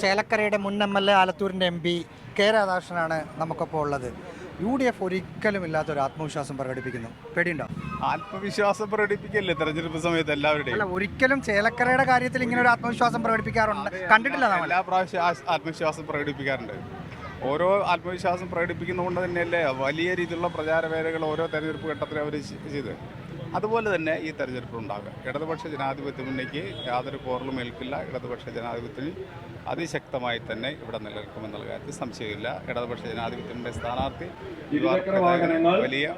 ചേലക്കരയുടെ മുൻ M L A ആലത്തൂരിന്റെ M P K രാധാകൃഷ്ണനാണ് നമുക്കൊപ്പം ഉള്ളത്. യു ഡി എഫ് ഒരിക്കലും ഇല്ലാത്തൊരു ആത്മവിശ്വാസം പ്രകടിപ്പിക്കുന്നു. പേടിയുണ്ടോ? ആത്മവിശ്വാസം പ്രകടിപ്പിക്കല്ലേ? തെരഞ്ഞെടുപ്പ് സമയത്ത് എല്ലാവരുടെയും. അല്ല ഒരിക്കലും ചേലക്കരയുടെ കാര്യത്തിൽ ഇങ്ങനെ ഒരു ആത്മവിശ്വാസം പ്രകടിപ്പിക്കാറുണ്ട്. കണ്ടിട്ടില്ല നമ്മൾ. എല്ലാ പ്രാവശ്യം ആ- ആത്മവിശ്വാസം പ്രകടിപ്പിക്കാറുണ്ട്. ഓരോ ആത്മവിശ്വാസം പ്രകടിപ്പിക്കുന്നതുകൊണ്ട് തന്നെയല്ലേ വലിയ രീതിയിലുള്ള പ്രചാരവേലകൾ ഓരോ തെരഞ്ഞെടുപ്പ് ഘട്ടത്തിൽ അവർ ചെയ്ത് അതുപോലെ തന്നെ ഈ തെരഞ്ഞെടുപ്പ് ഉണ്ടാകുക. ഇടതുപക്ഷ ജനാധിപത്യ മുന്നണിക്ക് യാതൊരു കോറലും ഏൽക്കില്ല. ഇടതുപക്ഷ ജനാധിപത്യം അതിശക്തമായി തന്നെ ഇവിടെ നിലനിൽക്കുമെന്നുള്ള കാര്യത്തിൽ സംശയമില്ല. ഇടതുപക്ഷ ജനാധിപത്യത്തിന്റെ സ്ഥാനാർത്ഥി വലിയ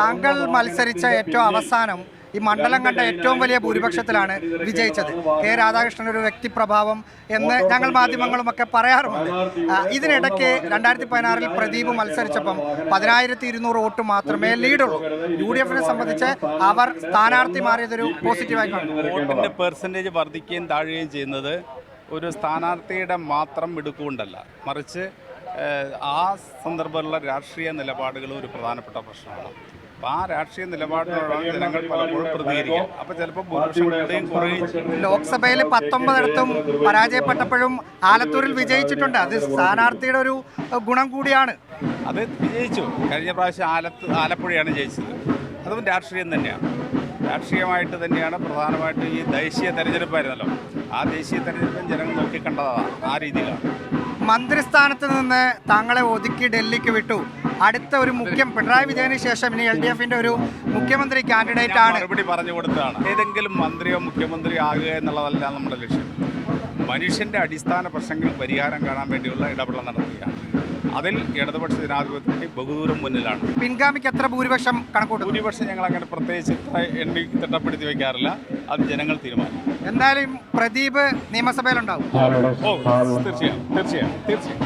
താങ്കൾ മത്സരിച്ച ഏറ്റവും അവസാനം ഈ മണ്ഡലം കണ്ട ഏറ്റവും വലിയ ഭൂരിപക്ഷത്തിലാണ് വിജയിച്ചത്. കെ രാധാകൃഷ്ണൻ ഒരു വ്യക്തിപ്രഭാവം എന്ന് ഞങ്ങൾ മാധ്യമങ്ങളുമൊക്കെ പറയാറുമുണ്ട് പറയാറുണ്ട് ഇതിനിടയ്ക്ക് രണ്ടായിരത്തി പതിനാറിൽ പ്രദീപ് മത്സരിച്ചപ്പം പതിനായിരത്തി ഇരുന്നൂറ് വോട്ട് മാത്രമേ ലീഡുള്ളൂ. യു ഡി എഫിനെ സംബന്ധിച്ച് അവർ സ്ഥാനാർത്ഥി മാറിയതൊരു പോസിറ്റീവായി കാണുന്നു വോട്ടിന്റെ പെർസെന്റേജ് വർദ്ധിക്കുകയും താഴുകയും ചെയ്യുന്നത് ഒരു സ്ഥാനാർത്ഥിയുടെ മാത്രം മിടുക്കുകൊണ്ടല്ല. മറിച്ച് ആ സന്ദർഭത്തിലുള്ള രാഷ്ട്രീയ നിലപാടുകൾ ഒരു പ്രധാനപ്പെട്ട പ്രശ്നമാണ്. അപ്പം ആ രാഷ്ട്രീയ നിലപാടിനോടാണ് ജനങ്ങൾ പലപ്പോഴും പ്രതികരിക്കുക. അപ്പോൾ ചിലപ്പോൾ ഭൂരിപക്ഷം കുറേ ലോക്സഭയിൽ പത്തൊമ്പതിടത്തും പരാജയപ്പെട്ടപ്പോഴും ആലത്തൂരിൽ വിജയിച്ചിട്ടുണ്ട്. അത് സ്ഥാനാർത്ഥിയുടെ ഒരു ഗുണം കൂടിയാണ്. അത് വിജയിച്ചു. കഴിഞ്ഞ പ്രാവശ്യം ആലത്ത് ആലപ്പുഴയാണ് ജയിച്ചത്. അതും രാഷ്ട്രീയം തന്നെയാണ്. രാഷ്ട്രീയമായിട്ട് തന്നെയാണ് പ്രധാനമായിട്ടും ഈ ദേശീയ തെരഞ്ഞെടുപ്പായിരുന്നല്ലോ. ആ ദേശീയ തെരഞ്ഞെടുപ്പും ജനങ്ങൾ നോക്കിക്കണ്ടതാണ് ആ രീതിയിലാണ്. മന്ത്രിസ്ഥാനത്ത് നിന്ന് താങ്കളെ ഒതുക്കി ഡൽഹിക്ക് വിട്ടു. അടുത്ത ഒരു മുഖ്യം പിണറായി വിജയന് ശേഷം ഇനി എൽ ഡി എഫിന്റെ ഒരു മുഖ്യമന്ത്രി കാൻഡിഡേറ്റ് ആണ്. മറുപടി പറഞ്ഞു കൊടുത്തതാണ്. ഏതെങ്കിലും മന്ത്രിയോ മുഖ്യമന്ത്രിയോ ആകുക എന്നുള്ളതല്ല നമ്മുടെ ലക്ഷ്യം. മനുഷ്യന്റെ അടിസ്ഥാന പ്രശ്നങ്ങൾ പരിഹാരം കാണാൻ വേണ്ടിയുള്ള ഇടപെടൽ നടത്തുകയാണ്. അതിൽ ഇടതുപക്ഷ ജനാധിപത്യത്തിന്റെ ബഹുദൂരം മുന്നിലാണ്. പിൻഗാമിക്ക് എത്ര ഭൂരിപക്ഷം കണക്കൂട്ടും ഭൂരിപക്ഷം ഞങ്ങൾ അങ്ങനെ പ്രത്യേകിച്ച് എണ്ണി തിട്ടപ്പെടുത്തി വയ്ക്കാറില്ല അത് ജനങ്ങൾ തീരുമാനിക്കും. എന്തായാലും പ്രദീപ് നിയമസഭയിലുണ്ടാവും. ഓ തീർച്ചയായും തീർച്ചയായും തീർച്ചയായും.